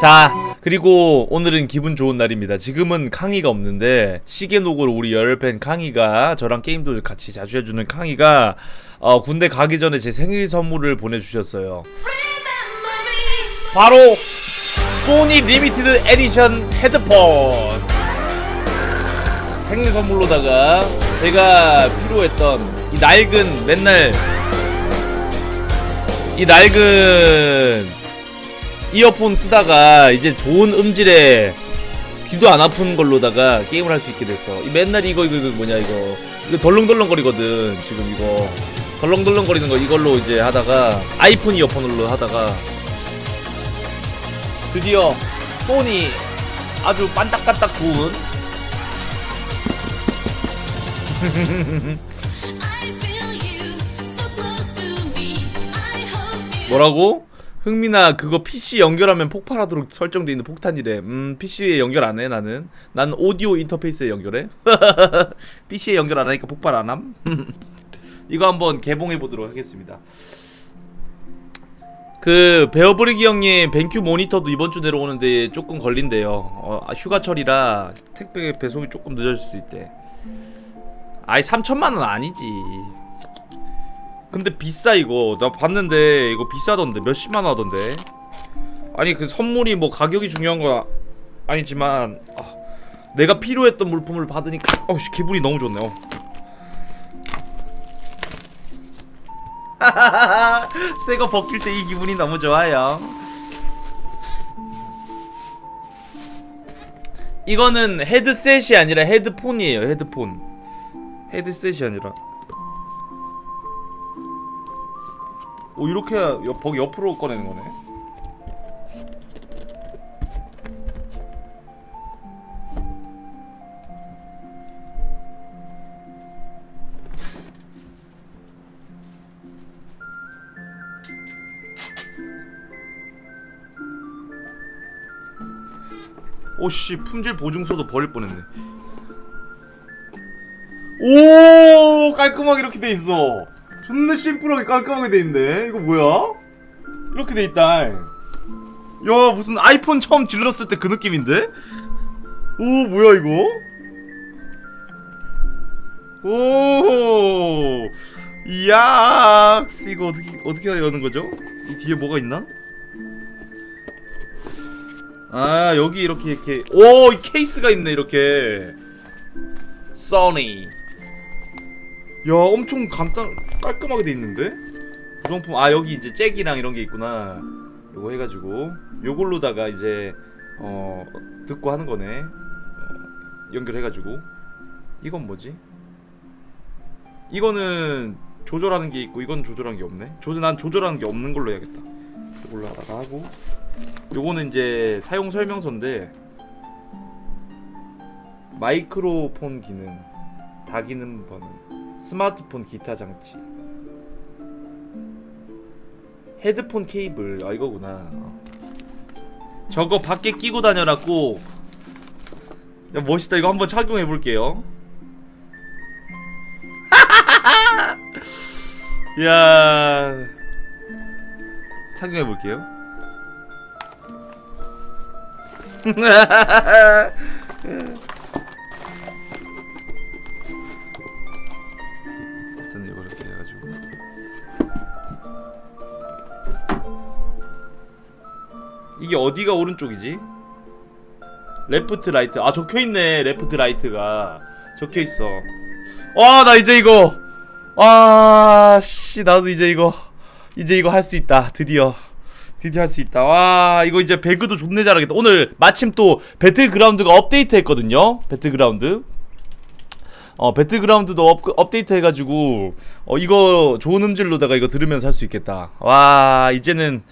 자 그리고 오늘은 기분 좋은 날입니다. 지금은 캉이가 없는데 시계녹으로 우리 열팬 캉이가 저랑 게임도 같이 자주 해주는 캉이가 어, 군대 가기 전에 제 생일 선물을 보내주셨어요. 바로 소니 리미티드 에디션 헤드폰. 생일 선물로다가 제가 필요했던 이 낡은 맨날 이 낡은 이어폰 쓰다가 이제 좋은 음질의 귀도 안 아픈 걸로다가 게임을 할 수 있게 됐어. 이 맨날 이거 이거 이거 뭐냐 이거 이거 덜렁덜렁 거리거든 지금 이거 덜렁덜렁 거리는 거 이걸로 이제 하다가 아이폰 이어폰으로 하다가 드디어 소니 아주 반딱반딱 구운 뭐라고? 흥민아 그거 PC 연결하면 폭발하도록 설정돼 있는 폭탄이래. 음 PC에 연결 안 해 나는. 난 오디오 인터페이스에 연결해. PC에 연결 안 하니까 폭발 안 함. 이거 한번 개봉해 보도록 하겠습니다. 그 베어브리기 형님 벤큐 모니터도 이번 주 내려오는데 조금 걸린대요. 어, 아, 휴가철이라 택배 배송이 조금 늦어질 수 있대. 아이 3천만 원 아니지. 근데 비싸 이거. 나 봤는데 이거 비싸던데. 몇십만 원 하던데. 아니 그 선물이 뭐 가격이 중요한 거 아니지만 아, 내가 필요했던 물품을 받으니까 어씨 기분이 너무 좋네요 새거 벗길 때 이 기분이 너무 좋아요. 이거는 헤드셋이 아니라 헤드폰이에요 헤드폰. 헤드셋이 아니라 오 이렇게 해야 옆, 옆으로 꺼내는 거네. 오씨 품질 보증서도 버릴 뻔했네. 오 깔끔하게 이렇게 돼 있어 존나 심플하게 깔끔하게 돼 있네. 이거 뭐야? 이렇게 돼 있다. 야 무슨 아이폰 처음 질렀을 때 그 느낌인데? 오 뭐야 이거? 오 이야 이거 어떻게 어떻게 여는 거죠? 이 뒤에 뭐가 있나? 아 여기 이렇게 이렇게. 오 이 케이스가 있네 이렇게. 소니 야 엄청 간단 깔끔하게 돼 있는데? 구성품 아 여기 이제 잭이랑 이런 게 있구나. 요거 해가지고. 요걸로다가 이제 어 듣고 하는 거네. 어, 연결해가지고. 이건 뭐지? 이거는 조절하는 게 있고 이건 조절하는 게 없네. 조절 난 조절하는 게 없는 걸로 해야겠다. 이걸로 하다가 하고. 요거는 이제 사용 설명서인데 마이크로폰 기능 다 기능 번호 스마트폰 기타 장치 헤드폰 케이블. 아 이거구나. 저거 밖에 끼고 다녀라고. 야 멋있다. 이거 한번 착용해 볼게요. 야. 착용해 볼게요 이게 어디가 오른쪽이지? 레프트 라이트. 아 적혀있네 레프트 라이트가. 적혀있어. 와 나 이제 이거. 와씨 나도 이제 이거. 이제 이거 할 수 있다. 드디어. 드디어 할 수 있다. 와 이거 이제 배그도 존내 잘하겠다. 오늘 마침 또 배틀그라운드가 업데이트 했거든요? 배틀그라운드. 어 배틀그라운드도 업, 업데이트 해가지고 어 이거 좋은 음질로다가 이거 들으면서 할 수 있겠다. 와 이제는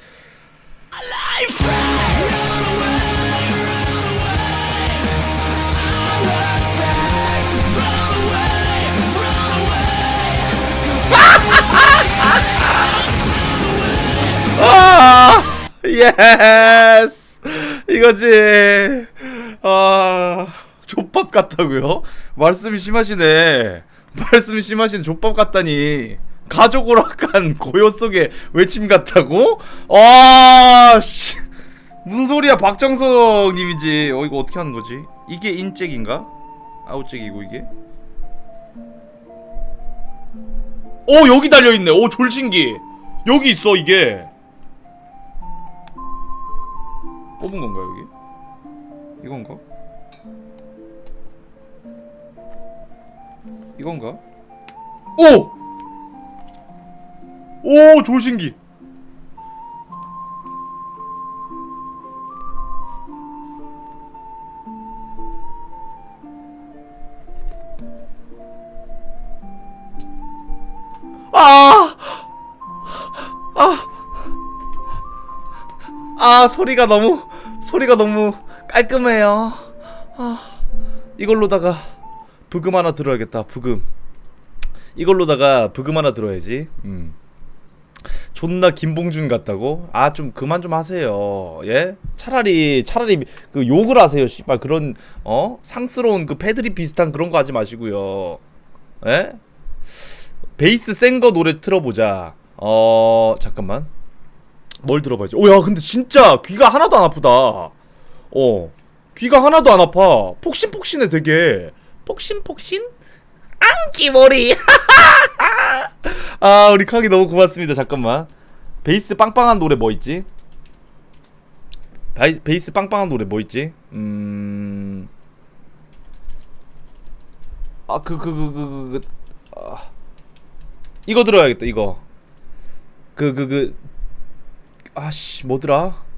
아 예스 이거지. 아 족밥 같다고요? 말씀이 심하시네. 말씀이 심하시네. 족밥 같다니 가족 오락관 고요 속의 외침 같다고? 아 씨. 무슨 소리야 박정석 님이지. 어 이거 어떻게 하는 거지? 이게 인잭인가? 아웃잭이고 이게? 오 여기 달려있네. 오 졸신기. 여기 있어 이게. 뽑은 건가 여기? 이건가? 이건가? 오! 오 졸신기 아! 아! 아, 소리가 너무, 소리가 너무 깔끔해요. 아, 이걸로다가 부금 하나 들어야겠다, 부금. 이걸로다가 부금 하나 들어야지. 음. 존나 김봉준 같다고? 아, 좀 그만 좀 하세요. 예? 차라리, 차라리 그 욕을 하세요, 씨발. 그런, 어? 상스러운 그 패드립 비슷한 그런 거 하지 마시고요. 예? 베이스 센 거 노래 틀어보자. 어 잠깐만. 뭘 들어봐야지. 오야 근데 진짜 귀가 하나도 안 아프다. 어 귀가 하나도 안 아파. 폭신폭신해 되게. 폭신폭신? 앙기 머리. 아 우리 카기 너무 고맙습니다. 잠깐만. 베이스 빵빵한 노래 뭐 있지? 베이, 베이스 빵빵한 노래 뭐 있지? 음. 아그그 그 그 그 아. 이거 들어야겠다 이거 그 그 그 아씨 뭐더라「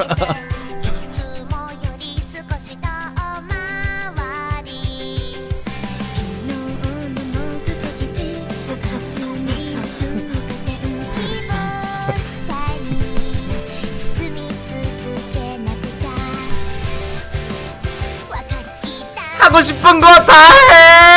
하고 싶은 거 다 해!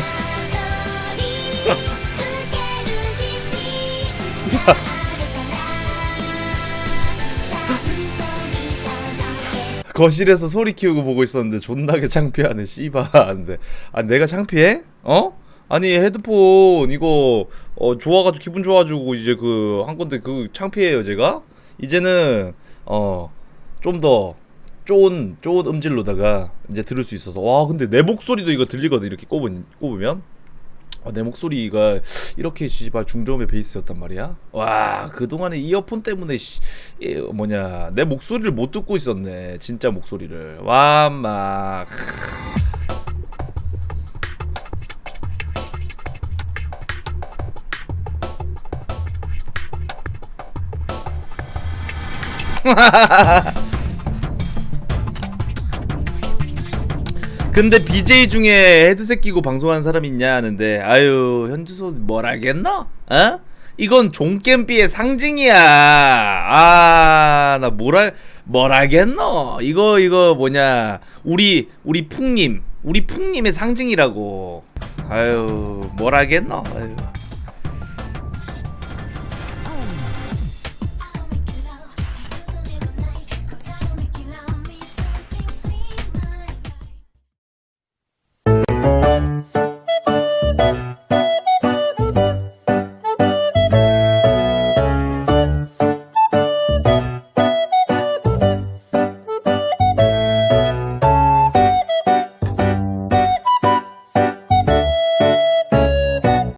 거실에서 소리 키우고 보고 있었는데 존나게 창피하네 씨발 아 내가 창피해? 어? 아니 헤드폰 이거 어, 좋아가지고 기분 좋아가지고 이제 그 한 건데 그 창피해요 제가 이제는 어 좀 더 좋은 좋은 음질로다가 이제 들을 수 있어서 와 근데 내 목소리도 이거 들리거든 이렇게 꼽으, 꼽으면 아, 내 목소리가 이렇게 씨발 중저음의 베이스였단 말이야. 와 그동안에 이어폰 때문에 씨, 이, 뭐냐 내 목소리를 못 듣고 있었네. 진짜 목소리를. 와막 근데 BJ 중에 헤드셋 끼고 방송하는 사람 있냐 하는데 아유 현주소 뭘 알겠노? 어? 이건 종겜비의 상징이야. 아, 나뭘 알, 뭘 알겠노? 이거, 이거 뭐냐. 우리, 우리 풍님. 우리 풍님의 상징이라고. 아유, 뭘 알겠노? 아유. Música